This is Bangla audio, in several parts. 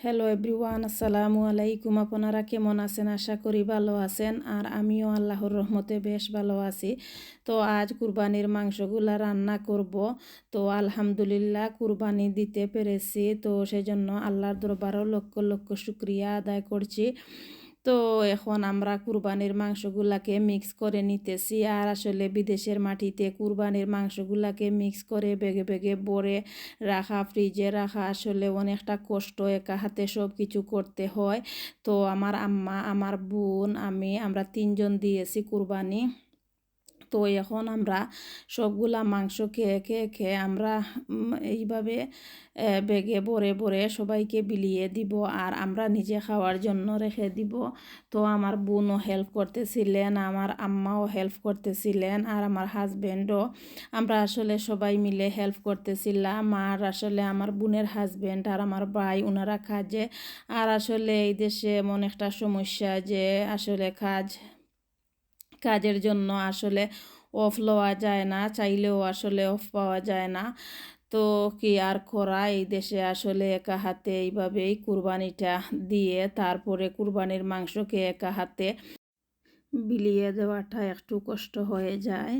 হ্যালো এভরিওয়ান আসসালামু আলাইকুম আপনারা কেমন আছেন আশা করি ভালো আছেন আর আমিও আল্লাহর রহমতে বেশ ভালো আছি তো আজ কুরবানির মাংসগুলা রান্না করব তো আলহামদুলিল্লাহ কুরবানি দিতে পেরেছি তো সেজন্য আল্লাহর দরবারও লক্ষ লক্ষ শুক্রিয়া আদায় করছি তো এখন আমরা কুরবানির মাংসগুলাকে মিক্স করে নিতেছি। আর আসলে বিদেশের মাটিতে কুরবানির মাংসগুলাকে মিক্স করে বেগে বেগে বরে রাখা ফ্রিজে রাখা আসলে অনেকটা কষ্ট, একা হাতে সব কিছু করতে হয়। তো আমার আম্মা, আমার বোন, আমি, আমরা তিনজন দিয়েছি কুরবানি। তো এখন আমরা সবগুলা মাংস খেয়ে খেয়ে খেয়ে আমরা এইভাবে বেগে ভরে ভরে সবাইকে বিলিয়ে দিব আর আমরা নিজে খাওয়ার জন্য রেখে দিব। তো আমার বোনও হেল্প করতেছিলেন, আমার আম্মাও হেল্প করতেছিলেন আর আমার হাজব্যান্ডও আমরা আসলে সবাই মিলে হেল্প করতেছিলাম আর আসলে আমার বোনের হাজব্যান্ড আর আমার ভাই ওনারা কাজে আর আসলে এই দেশে এমন একটা সমস্যা যে আসলে কাজ কাজের জন্য আসলে অফ লওয়া যায় না, চাইলেও আসলে অফ পাওয়া যায় না। তো কি আর করা এই দেশে আসলে একা হাতে এইভাবেই কুরবানিটা দিয়ে তারপরে কুরবানির মাংসকে একা হাতে বিলিয়ে দেওয়াটা একটু কষ্ট হয়ে যায়।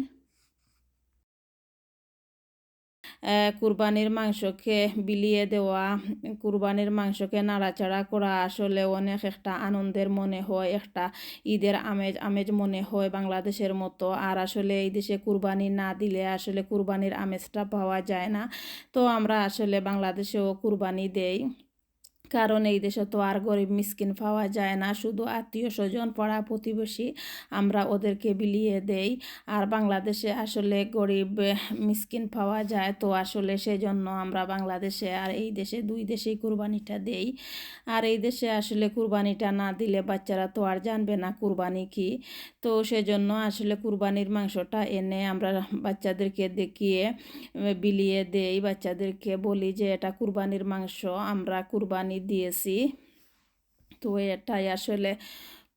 কুরবানির মাংসকে বিলিয়ে দেওয়া, কুরবানির মাংসকে নাড়াচাড়া করা আসলে অনেক একটা আনন্দের মনে হয়, একটা ঈদের আমেজ আমেজ মনে হয় বাংলাদেশের মতো। আর আসলে এই দেশে কুরবানি না দিলে আসলে কুরবানির আমেজটা পাওয়া যায় না। তো আমরা আসলে বাংলাদেশেও কুরবানি দেই। কারণ এই দেশে তো আর গরিব মিসকিন পাওয়া যায় না। শুধু আত্মীয় স্বজন, পড়া প্রতিবেশী আমরা ওদেরকে বিলিয়ে দেই। আর বাংলাদেশে আসলে গরিব মিসকিন পাওয়া যায় তো আসলে সেজন্য আমরা বাংলাদেশে আর এই দেশে দুই দেশেই কুরবানিটা দেই। আর এই দেশে আসলে কুরবানিটা না দিলে বাচ্চারা তো আর জানবে না কুরবানি কি। তো সেজন্য আসলে কুরবানির মাংসটা এনে আমরা বাচ্চাদেরকে দেখিয়ে বিলিয়ে দেই। বাচ্চাদেরকে বলি যে এটা কুরবানির মাংস, আমরা কুরবানি দিয়েছি। তো এটাই আসলে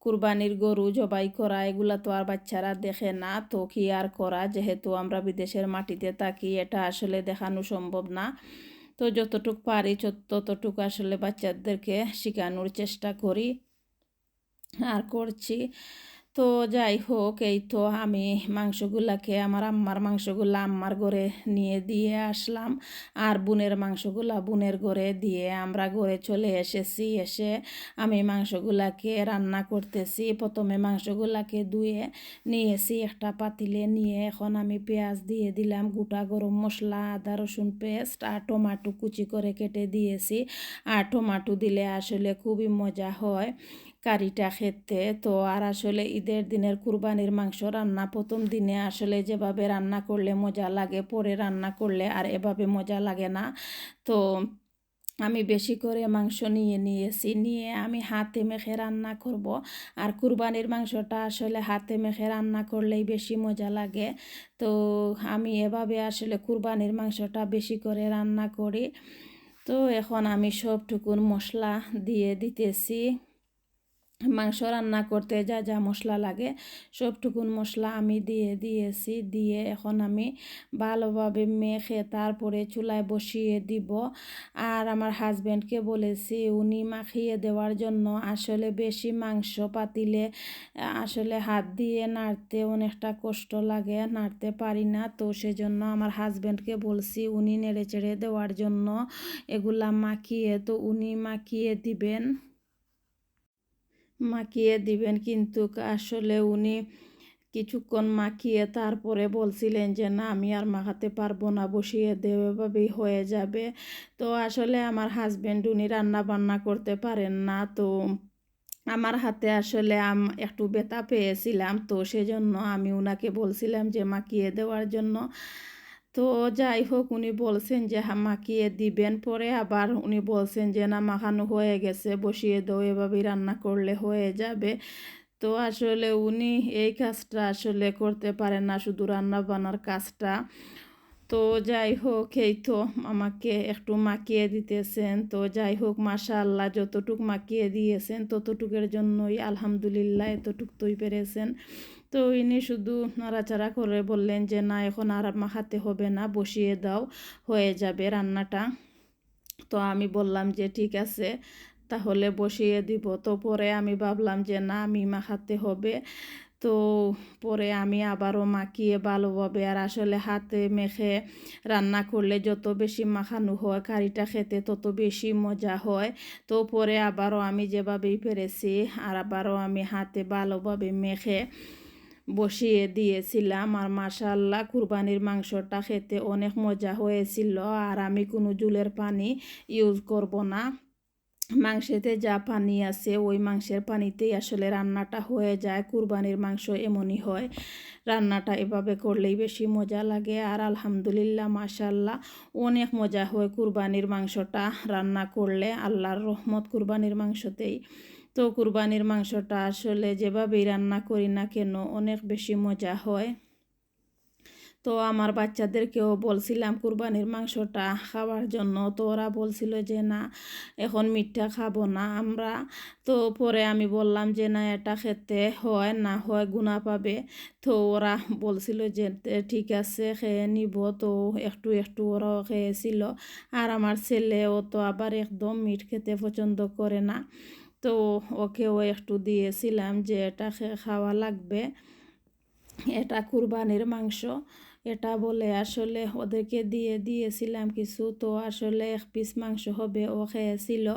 কুরবানির গরু জবাই করা, এগুলা তো আর বাচ্চারা দেখে না, তো কি আর করা? যেহেতু আমরা বিদেশের মাটিতে থাকি, এটা আসলে দেখানো সম্ভব না। তো যতটুক পারি ততটুকু আসলে বাচ্চাদেরকে শেখানোর চেষ্টা করি। আর করছি। তো যাই হোক, এই তো আমি মাংসগুলাকে আমার আম্মার মাংসগুলা আম্মার ঘরে নিয়ে দিয়ে আসলাম। আর বোনের মাংসগুলা বোনের ঘরে দিয়ে আমরা ঘরে চলে এসেছি। এসে আমি মাংসগুলাকে রান্না করতেছি। প্রথমে মাংসগুলাকে ধুয়ে নিয়েছি, একটা পাতিলে নিয়ে এখন আমি পেঁয়াজ দিয়ে দিলাম, গোটা গরম মশলা, আদা, রসুন পেস্ট আর টমাটো কুচি করে কেটে দিয়েছি। আর টমাটো দিলে আসলে খুবই মজা হয়। কারিটা খেতে। তো আর আসলে ঈদের দিনের কুরবানির মাংস রান্না প্রথম দিনে আসলে যেভাবে রান্না করলে মজা লাগে, পরে রান্না করলে আর এভাবে মজা লাগে না। তো আমি বেশি করে মাংস নিয়ে নিয়েছি। নিয়ে আমি হাতে মেখে রান্না করব। আর কুরবানির মাংসটা আসলে হাতে মেখে রান্না করলেই বেশি মজা লাগে। তো আমি এভাবে আসলে কুরবানির মাংসটা বেশি করে রান্না করি। তো এখন আমি সবটুকুন মশলা দিয়ে দিতেছি। মাংস রান্না করতে যা যা মশলা লাগে, সবটুকুন মশলা আমি দিয়ে দিয়েছি, দিয়ে এখন আমি ভালোভাবে মেখে তারপরে চুলায় বসিয়ে দিব। আর আমার হাজব্যান্ডকে বলেছি, উনি মাখিয়ে দেওয়ার জন্য আসলে বেশি মাংস পাতিলে, আসলে হাত দিয়ে নাড়তে অনেকটা কষ্ট লাগে, নাড়তে পারি না। তো সেজন্য আমার হাজব্যান্ডকে বলছি, উনি নেড়ে চেড়ে দেওয়ার জন্য এগুলা মাখিয়ে, তো উনি মাখিয়ে দিবেন। মাখিয়ে দিবেন। কিন্তু আসলে উনি কিছুক্ষণ মাখিয়ে তারপরে বলছিলেন যে, না, আমি আর মাখাতে পারব না, বসিয়ে দেবে এভাবেই হয়ে যাবে। তো আসলে আমার হাজব্যান্ড উনি রান্না বান্না করতে পারেন না। তো আমার হাতে আসলে আম, একটু ব্যথা পেয়েছিলাম। তো সেজন্য আমি ওনাকে বলছিলাম যে, মাখিয়ে দেওয়ার জন্য তো যাই হোক, উনি বলছেন যে হা মাখিয়ে দিবেন পরে আবার উনি বলছেন যে না, মাখানো হয়ে গেছে, বসিয়ে দাও, এভাবেই রান্না করলে হয়ে যাবে। তো আসলে উনি এই কাজটা আসলে করতে পারেন না, শুধু রান্না বান্নার কাজটা। তো যাই হোক, এই তো আমাকে একটু মাখিয়ে দিতেছেন। তো যাই হোক মাশা আল্লাহ যতটুক মাখিয়ে দিয়েছেন, ততটুকের জন্যই আলহামদুলিল্লাহ, এতটুক তৈ পেরেছেন। তো ইনি শুধু নাড়াচাড়া করে বললেন যে, না, এখন আর মাখাতে হবে না, বসিয়ে দাও, হয়ে যাবে রান্নাটা। তো আমি বললাম যে, ঠিক আছে, তাহলে বসিয়ে দিব। তো পরে আমি ভাবলাম যে, না, আমি মাখাতে হবে। তো পরে আমি আবারও মাখিয়ে ভালোভাবে আর আসলে হাতে মেখে রান্না করলে যত বেশি মাখানো হয়, কারিটা খেতে তত বেশি মজা হয়। তো পরে আবারও আমি যেভাবেই পেরেছি, আর আবারও আমি হাতে ভালোভাবে মেখে বসিয়ে দিয়েছিলাম আর মাশাল্লাহ কুরবানির মাংসটা খেতে অনেক মজা হয়েছিল আর আমি কোনো জুলের পানি ইউজ করব না। মাংসেতে যা পানি আছে ওই মাংসের পানিতেই আসলে রান্নাটা হয়ে যায়, কুরবানির মাংস এমনই হয়। রান্নাটা এভাবে করলেই বেশি মজা লাগে আর আলহামদুলিল্লাহ মাশাল্লাহ অনেক মজা হয় কুরবানির মাংসটা রান্না করলে। আল্লাহর রহমত কুরবানির মাংসতেই। তো কুরবানির মাংসটা আসলে যেভাবেই রান্না করি না কেন অনেক বেশি মজা হয়। তো আমার বাচ্চাদেরকেও বলছিলাম কুরবানির মাংসটা খাওয়ার জন্য। তো ওরা বলছিল যে, না, এখন মিঠা খাব না আমরা। তো পরে আমি বললাম যে, না, এটা খেতে হয়, না হয় গুণা পাবে। তো ওরা বলছিল যে, ঠিক আছে, খেয়ে নিব। তো একটু একটু ওরাও খেয়েছিল। আর আমার ছেলেও তো আবার একদম মিট খেতে পছন্দ করে না। তো ওকেও একটু দিয়েছিলাম যে এটা খাওয়া লাগবে। এটা কুরবানির মাংস। এটা বলে আসলে ওদেরকে দিয়ে দিয়েছিলাম কিছু, তো আসলে এক পিস মাংস হবে ও খেয়েছিল।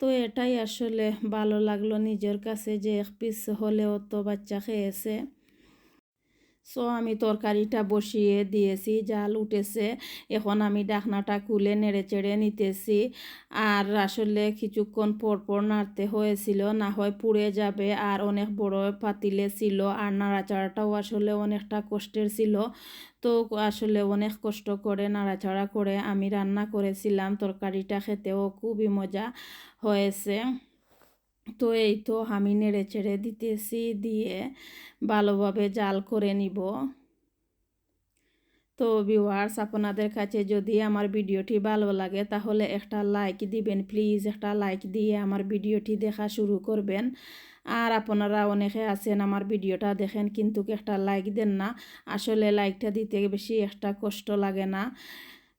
তো এটাই আসলে ভালো লাগল নিজের কাছে যে এক পিস হলেও তো বাচ্চা খেয়েছে। সো আমি তরকারিটা বসিয়ে দিয়েছি জাল উঠেছে এখন আমি ডাকনাটা খুলে নেড়ে চেড়ে নিতেছি। আর আসলে কিছুক্ষণ পর পর নাড়তে হয়েছিল, না হয় পুড়ে যাবে। আর অনেক বড় পাতিলে ছিল, আর নাড়াচাড়াটাও আসলে অনেকটা কষ্টের ছিল। তো আসলে অনেক কষ্ট করে নাড়াচাড়া করে আমি রান্না করেছিলাম। তরকারিটা খেতেও খুবই মজা হয়েছে। তো এই তো আমি নেড়ে চেড়ে দিতেছি, দিয়ে ভালোভাবে জাল করে নিব। তো ভিউয়ার্স আপনাদের কাছে যদি আমার ভিডিওটি ভালো লাগে, তাহলে একটা লাইক দিবেন প্লিজ একটা লাইক দিয়ে আমার ভিডিওটি দেখা শুরু করবেন। আর আপনারা অনেকে আছেন, আমার ভিডিওটা দেখেন, কিন্তু একটা লাইক দেন না। আসলে লাইকটা দিতে বেশি একটা কষ্ট লাগে না।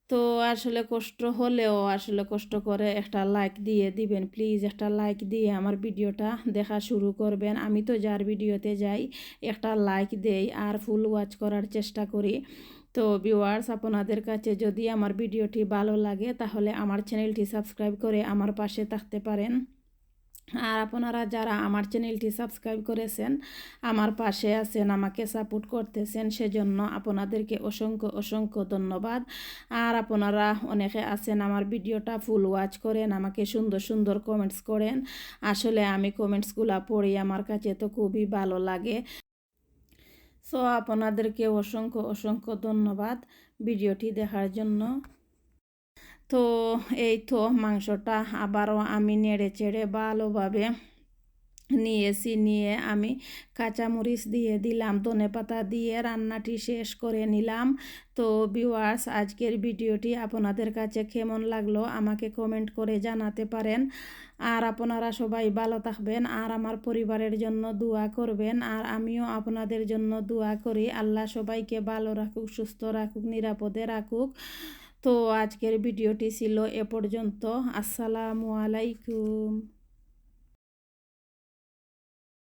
তো আসলে কষ্ট হলেও আসলে কষ্ট করে একটা লাইক দিয়ে দিবেন। প্লিজ একটা লাইক দিয়ে আমার ভিডিওটা দেখা শুরু করবেন। আমি তো যার ভিডিওতে যাই, একটা লাইক দেই আর ফুল ওয়াচ করার চেষ্টা করি। তো ভিউয়ার্স আপনাদের কাছে যদি আমার ভিডিওটি ভালো লাগে, তাহলে আমার চ্যানেলটি সাবস্ক্রাইব করে আমার পাশে থাকতে পারেন। আর আপনারা যারা আমার চ্যানেলটি সাবস্ক্রাইব করেছেন, আমার পাশে আছেন, আমাকে সাপোর্ট করতেছেন, সেজন্য আপনাদেরকে অসংখ্য অসংখ্য ধন্যবাদ। আর আপনারা অনেকে আছেন, আমার ভিডিওটা ফুল ওয়াচ করেন, আমাকে সুন্দর সুন্দর কমেন্টস করেন। আসলে আমি কমেন্টসগুলো পড়ি, আমার কাছে তো খুবই ভালো লাগে। সো আপনাদেরকে অসংখ্য অসংখ্য ধন্যবাদ ভিডিওটি দেখার জন্য। তো এই তো মাংসটা আবারও আমি নেড়ে চেড়ে ভালোভাবে নিয়েছি, নিয়ে আমি কাঁচামরিচ দিয়ে দিলাম, ধনে পাতা দিয়ে রান্নাটি শেষ করে নিলাম। তো বিওয়ার্স আজকের ভিডিওটি আপনাদের কাছে কেমন লাগল আমাকে কমেন্ট করে জানাতে পারেন। আর আপনারা সবাই ভালো থাকবেন, আর আমার পরিবারের জন্য দোয়া করবেন, আর আমিও আপনাদের জন্য দোয়া করি। আল্লাহ সবাইকে ভালো রাখুক, সুস্থ রাখুক, নিরাপদে রাখুক। তো আজকের ভিডিওটি ছিল এ পর্যন্ত। আসসালামু আলাইকুম।